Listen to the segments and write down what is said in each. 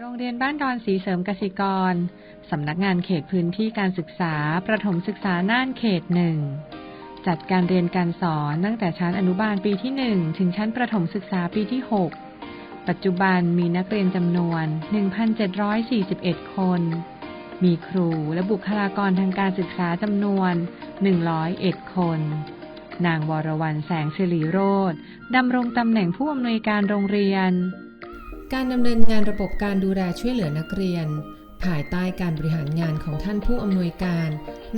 โรงเรียนบ้านดอนสีเสริมกสิกร สำนักงานเขตพื้นที่การศึกษา ประถมศึกษาน่านเขตหนึ่ง จัดการเรียนการสอนตั้งแต่ชั้นอนุบาลปีที่1ถึงชั้นประถมศึกษาปีที่6ปัจจุบันมีนักเรียนจำนวน 1,741 คน มีครูและบุคลากรทางการศึกษาจำนวน 101 คน นางวรวรรณแสงสิริโรธดำรงตำแหน่งผู้อำนวยการโรงเรียน การดำเนินงานระบบการดูแลช่วยเหลือนักเรียน ภายใต้การบริหารงานของท่านผู้อำนวยการ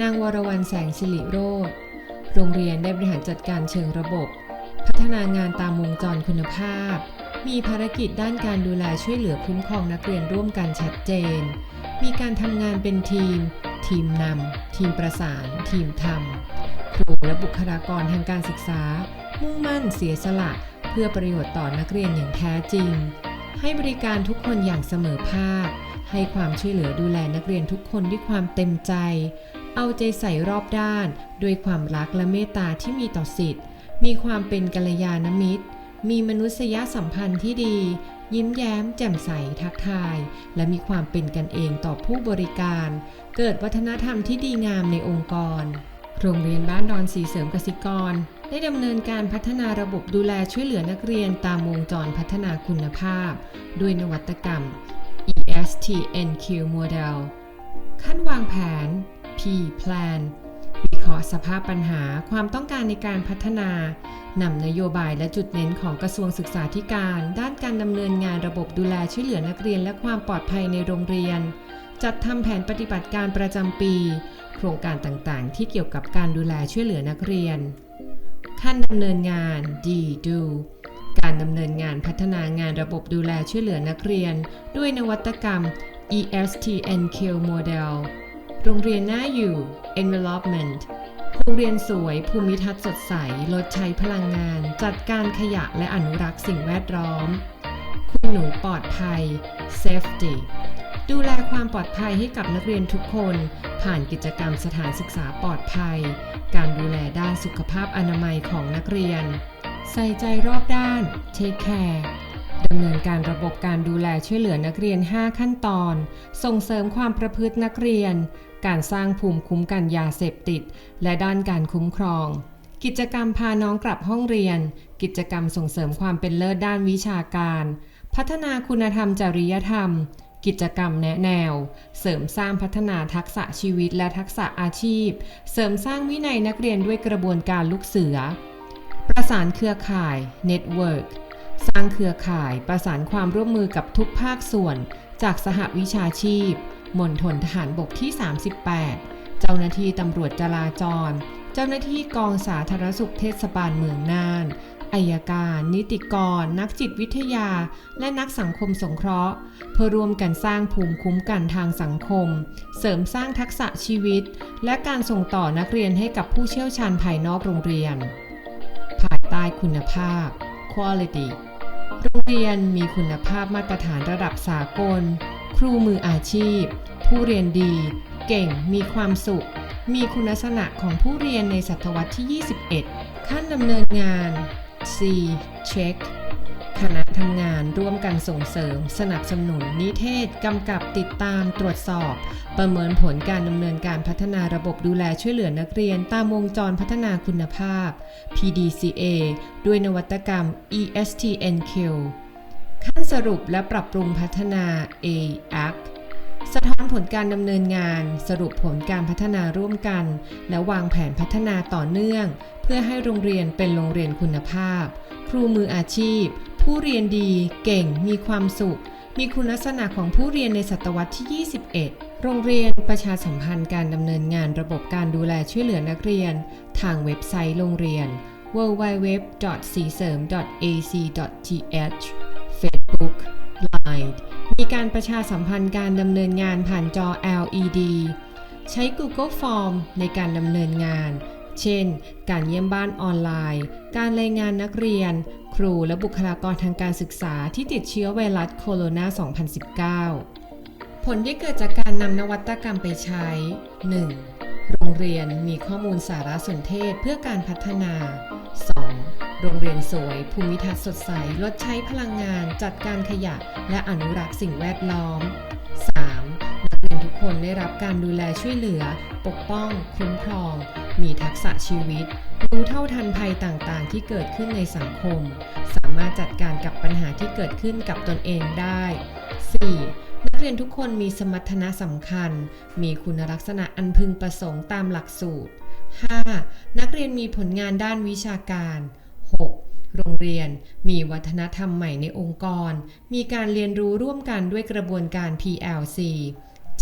นางวรวรรณแสงสิริโรธโรงเรียนได้บริหารจัดการเชิงระบบ พัฒนางานตามวงจรคุณภาพ มีภารกิจด้านการดูแลช่วยเหลือคุ้มครองนักเรียนร่วมกันชัดเจน มีการทำงานเป็นทีม ทีมนำทีมประสาน ทีมทำครูและบุคลากรทางการศึกษา มุ่งมั่นเสียสละ เพื่อประโยชน์ต่อนักเรียนอย่างแท้จริง ให้บริการทุกคนอย่างเสมอภาค ให้ความช่วยเหลือดูแลนักเรียนทุกคนด้วยความเต็มใจ เอาใจใส่รอบด้านด้วยความรักและเมตตาที่มีต่อสิทธิ์ มีความเป็นกัลยาณมิตร มีมนุษยสัมพันธ์ที่ดี ยิ้มแย้ม แจ่มใสทักทาย และมีความเป็นกันเองต่อผู้บริการ เกิดวัฒนธรรมที่ดีงามในองค์กร โรงเรียนบ้านดอนสีเสริมกสิกร ได้ดำเนินการพัฒนาระบบดูแลช่วยเหลือนักเรียนตามวงจรพัฒนาคุณภาพ ด้วยนวัตกรรม ESTNQ Model ขั้นวางแผน P Plan วิเคราะห์สภาพปัญหาความต้องการในการพัฒนานำนโยบายและจุดเน้นของกระทรวงศึกษาธิการ ด้านการดำเนินงานระบบดูแลช่วยเหลือนักเรียนและความปลอดภัยในโรงเรียน จัดทำแผนปฏิบัติการประจำปี โครงการต่างๆ ที่เกี่ยวกับการดูแลช่วยเหลือนักเรียน ขั้นดำเนินงาน D Do การดำเนินงานพัฒนางานระบบดูแลช่วยเหลือนักเรียน ด้วยนวัตกรรม ESTNQ Model โรงเรียนน่าอยู่ Envelopment โรงเรียนสวยภูมิทัศน์สดใส ลดใช้พลังงาน จัดการขยะและอนุรักษ์สิ่งแวดล้อม คุณหนูปลอดภัย Safety ดูแลความปลอดภัยให้กับนักเรียนทุกคน ผ่านกิจกรรมสถานศึกษาปลอดภัย การดูแลด้านสุขภาพอนามัยของนักเรียน ใส่ใจรอบด้าน Take care ดำเนินการระบบการดูแลช่วยเหลือนักเรียน 5 ขั้นตอน ส่งเสริมความประพฤตินักเรียน การสร้างภูมิคุ้มกันยาเสพติด และด้านการคุ้มครอง กิจกรรมพาน้องกลับห้องเรียน กิจกรรมส่งเสริมความเป็นเลิศด้านวิชาการ พัฒนาคุณธรรมจริยธรรม กิจกรรมแนะแนว เสริมสร้างพัฒนาทักษะชีวิตและทักษะอาชีพ เสริมสร้างวินัยนักเรียนด้วยกระบวนการลูกเสือ ประสานเครือข่าย Network สร้างเครือข่ายประสานความร่วมมือกับทุกภาคส่วน จากสหวิชาชีพมณฑลทหารบกที่ 38 เจ้าหน้าที่ตำรวจจราจร เจ้าหน้าที่กองสาธารณสุขเทศบาลเมืองน่าน อายการ นิติกร นักจิตวิทยา และนักสังคมสงเคราะห์ เพื่อร่วมกันสร้างภูมิคุ้มกันทางสังคม เสริมสร้างทักษะชีวิต และการส่งต่อนักเรียนให้กับผู้เชี่ยวชาญภายนอกโรงเรียน ภายใต้คุณภาพ quality โรงเรียนมีคุณภาพมาตรฐานระดับสากล ครูมืออาชีพ ผู้เรียนดี เก่งมีความสุข มีคุณลักษณะของผู้เรียนในศตวรรษที่ 21 ขั้นดำเนินงาน C Check คณะทำงานร่วมกันส่งเสริม สนับสนุน นิเทศ กำกับติดตามตรวจสอบ ประเมินผลการดำเนินการพัฒนาระบบดูแลช่วยเหลือนักเรียน ตามวงจรพัฒนาคุณภาพ PDCA ด้วยนวัตกรรม ESTNQ ขั้นสรุปและปรับปรุงพัฒนา AAC สะท้อนผลการดำเนินงาน สรุปผลการพัฒนาร่วมกัน และวางแผนพัฒนาต่อเนื่อง เพื่อให้โรงเรียนเป็นโรงเรียนคุณภาพ ครูมืออาชีพ ผู้เรียนดี เก่ง มีความสุข มีคุณลักษณะของผู้เรียนในศตวรรษที่ 21 โรงเรียนประชาสัมพันธ์การดำเนินงานระบบการดูแลช่วยเหลือนักเรียน ทางเว็บไซต์โรงเรียน www.siserm.ac.th Facebook Line มีการประชาสัมพันธ์การดำเนินงานผ่านจอ LED ใช้ Google Form ในการดำเนินงาน เช่น การเยี่ยมบ้านออนไลน์ การรายงานนักเรียน ครูและบุคลากรทางการศึกษาที่ติดเชื้อไวรัสโคโรนา 2019 ผลที่เกิดจากการนำนวัตกรรมไปใช้ 1. โรงเรียนมีข้อมูลสารสนเทศเพื่อการพัฒนา 2. โรงเรียนสวย ภูมิทัศน์สดใส ลดใช้พลังงาน จัดการขยะ และอนุรักษ์สิ่งแวดล้อม 3. นักเรียนทุกคนได้รับการดูแลช่วยเหลือ ปกป้อง คุ้มครอง มีทักษะชีวิต รู้เท่าทันภัยต่างๆ ที่เกิดขึ้นในสังคม สามารถจัดการกับปัญหาที่เกิดขึ้นกับตนเองได้ 4. นักเรียนทุกคนมีสมรรถนะสำคัญ มีคุณลักษณะอันพึงประสงค์ตามหลักสูตร 5. นักเรียนมีผลงานด้านวิชาการ 6. โรงเรียนมีวัฒนธรรมใหม่ในองค์กร มีการเรียนรู้ร่วมกันด้วยกระบวนการ PLC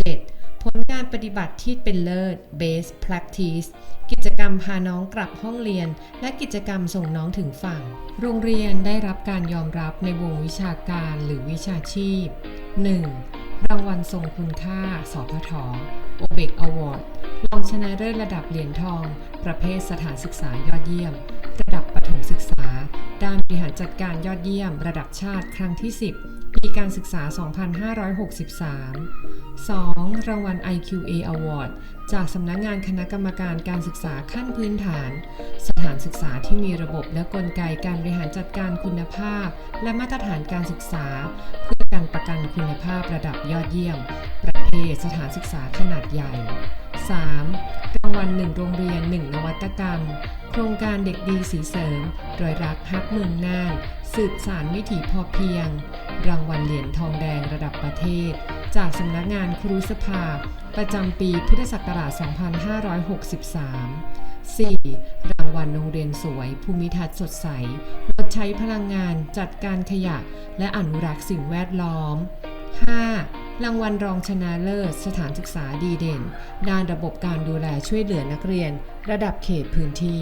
7. ผลการปฏิบัติที่เป็นเลิศ Best Practice กิจกรรมพาน้องกลับห้องเรียน และกิจกรรมส่งน้องถึงฝั่ง โรงเรียนได้รับการยอมรับในวงวิชาการหรือวิชาชีพ 1. รางวัลทรงคุณค่า สพทโอเบกอวอร์ดรองชนะเลิศระดับเหรียญทอง ประเภทสถานศึกษายอดเยี่ยม ระดับประถมศึกษา ด้านบริหารจัดการยอดเยี่ยม ระดับชาติครั้งที่ 10 ปีการศึกษา 2563 2. รางวัล IQA Award จากสำนักงานคณะกรรมการการศึกษาขั้นพื้นฐาน สถานศึกษาที่มีระบบและกลไกการบริหารจัดการคุณภาพ และมาตรฐานการศึกษา เพื่อการประกันคุณภาพระดับยอดเยี่ยม ประเภทสถานศึกษาขนาดใหญ่ 3. รางวัล1โรงเรียน 1 นวัตกรรม โครงการเด็กดีสีเสริม รอยรักฮักเมืองน่าน สืบสารวิถีพอเพียง รางวัลเหรียญทองแดงระดับประเทศ จากสำนักงานครูสภา ประจำปีพุทธศักราช 2563 4. รางวัลโรงเรียนสวย ภูมิทัศน์สดใส ลดใช้พลังงาน จัดการขยะ และอนุรักษ์สิ่งแวดล้อม 5. รางวัลรองชนะเลิศ สถานศึกษาดีเด่น ด้านระบบการดูแลช่วยเหลือนักเรียน ระดับเขตพื้นที่